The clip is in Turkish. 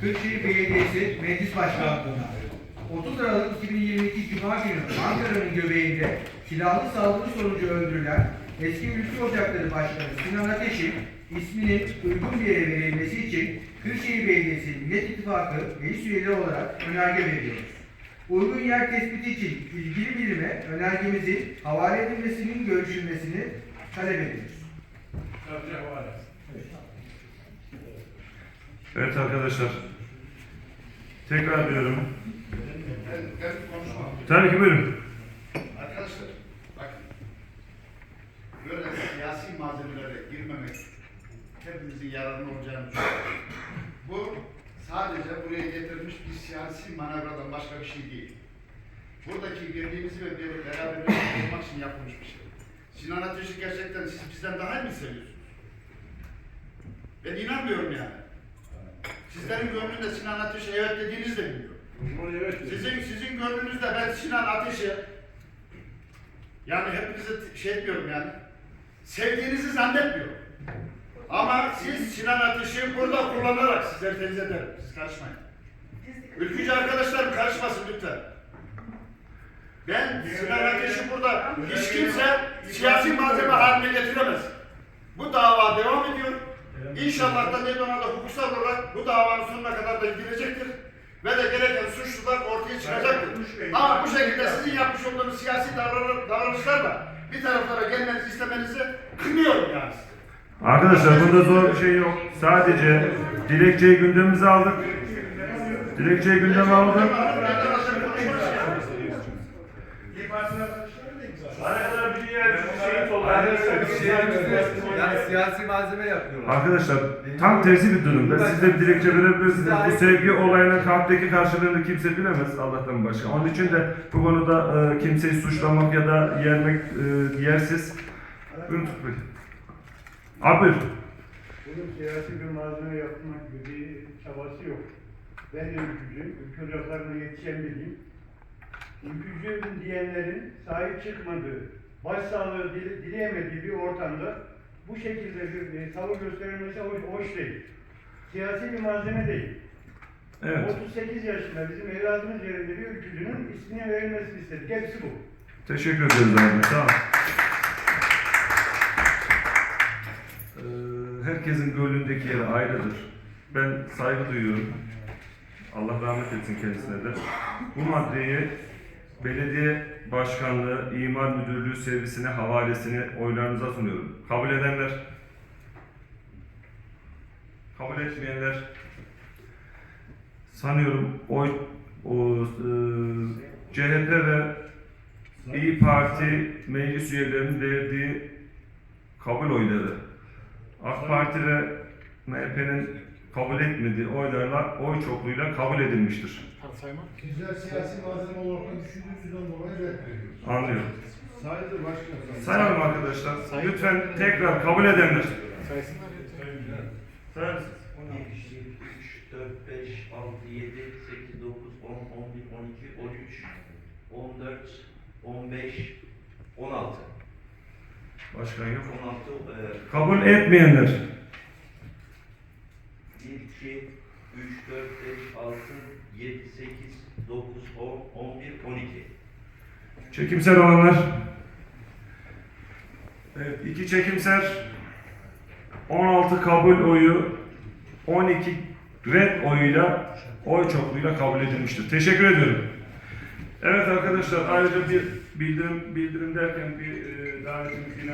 Kırşehir Belediyesi Meclis Başkanlığı'na 30 Aralık 2022 Cuma günü Ankara'nın göbeğinde silahlı saldırı sonucu öldürülen eski Ülke Ocakları Başkanı Sinan Ateş'in isminin uygun bir yere verilmesi için Kırşehir Belediyesi Millet İttifakı meclis üyeleri olarak önerge veriyoruz. Uygun yer tespiti için ilgili birime önergemizin havale edilmesinin görüşülmesini talep ediyoruz. Evet arkadaşlar. Tekrar diyorum. Ben, ben. Tabii ki buyurun. Arkadaşlar, bakın. Böyle siyasi malzemelere girmemek hepimizin yararına olacağını düşünüyorum. Bu sadece buraya getirilmiş bir siyasi manevradan başka bir şey değil. Buradaki birliğimizi ve beraberliğimizi korumak için yapılmış bir şey. Sinan Ateş'i gerçekten siz bizden daha iyi mi seviyorsunuz? Ben inanmıyorum yani. Sizlerin gönlünde Sinan Ateş'e evet dediğinizi de biliyorum. Sizin sizin gönlünüzde ben Sinan Ateş'i yani hepinize t- şey etmiyorum yani sevdiğinizi zannetmiyorum. Ama siz Sinan Ateş'i burada kullanarak sizleri tenzih ederim. Siz karışmayın. Ülkücü arkadaşlarım karışmasın lütfen. Ben Sinan Ateş'i burada hiç kimse siyasi malzeme haline getiremez. Bu dava devam ediyor. İnşallah da Nedona'da hukuksal olarak bu davanın sonuna kadar da gidilecektir. Ve de gereken suçlular ortaya çıkacaktır. Ama bu şekilde sizin yapmış olduğunuz siyasi davran- davranışlarla bir taraflara gelmenizi istemenizi kınıyorum yani. Arkadaşlar burada zor bir şey yok. Sadece dilekçeyi gündemimize aldık. Dilekçeyi gündeme aldık. Arkadaşlar siyasi malzeme yapıyorlar. Arkadaşlar tam tersi bir durumda. Siz de bir dilekçe verebilirsiniz. Bu sevgi olayının kalpteki karşılığını kimse bilemez Allah'tan başka. Onun için de bu konuda e, kimseyi suçlamak ya da yermek e, yersiz. Buyurun Bey. Abi. Bunun siyasi bir malzeme yapmak gibi çabası yok. Ben de ülkücüyüm, ülke ocaklarına yetişen biriyim. Ülkücüyüm diyenlerin sahip çıkmadığı, başsağlığı dile- dileyemediği bir ortamda bu şekilde bir e, tavır gösterilmesi hoş, hoş değil. Siyasi bir malzeme değil. Evet. 38 yaşında bizim evladımız yerinde bir ülkücünün ismine verilmesini istedik. Hepsi bu. Teşekkür ederiz abi. Sağ. Ee, herkesin gönlündeki yeri ayrıdır. Ben saygı duyuyorum. Allah rahmet etsin kendisine de. Bu maddeyi belediye başkanlığı, imar müdürlüğü servisine havalesini oylarınıza sunuyorum. Kabul edenler, kabul etmeyenler, sanıyorum oy o, e, CHP ve İyi Parti meclis üyelerinin verdiği kabul oyları, AK Parti ve MHP'nin kabul etmediği oylarla, oy çokluğuyla kabul edilmiştir. Güzel siyasi malzeme olarak düşündüğünüzden dolayı reddediyoruz. Anlıyorum. Sayılır başkanım. Sayalım arkadaşlar. Lütfen tekrar kabul edenler. Sayar mısınız? 1, 2, 3, 4, 5, 6, 7, 8, 9, 10, 11, 12, 13, 14, 15, 16. Başkan yok. 16, e, Kabul etmeyenler. 1, 2, 3, 4, 5, 6, 7, 8, 9, 10, 11, 12. Çekimser olanlar. Evet, iki çekimser. 16 kabul oyu, 12 red oyuyla, oy çokluğuyla kabul edilmiştir. Teşekkür ediyorum. Evet arkadaşlar ayrıca bir bildirim bildirim derken bir e, davetimiz yine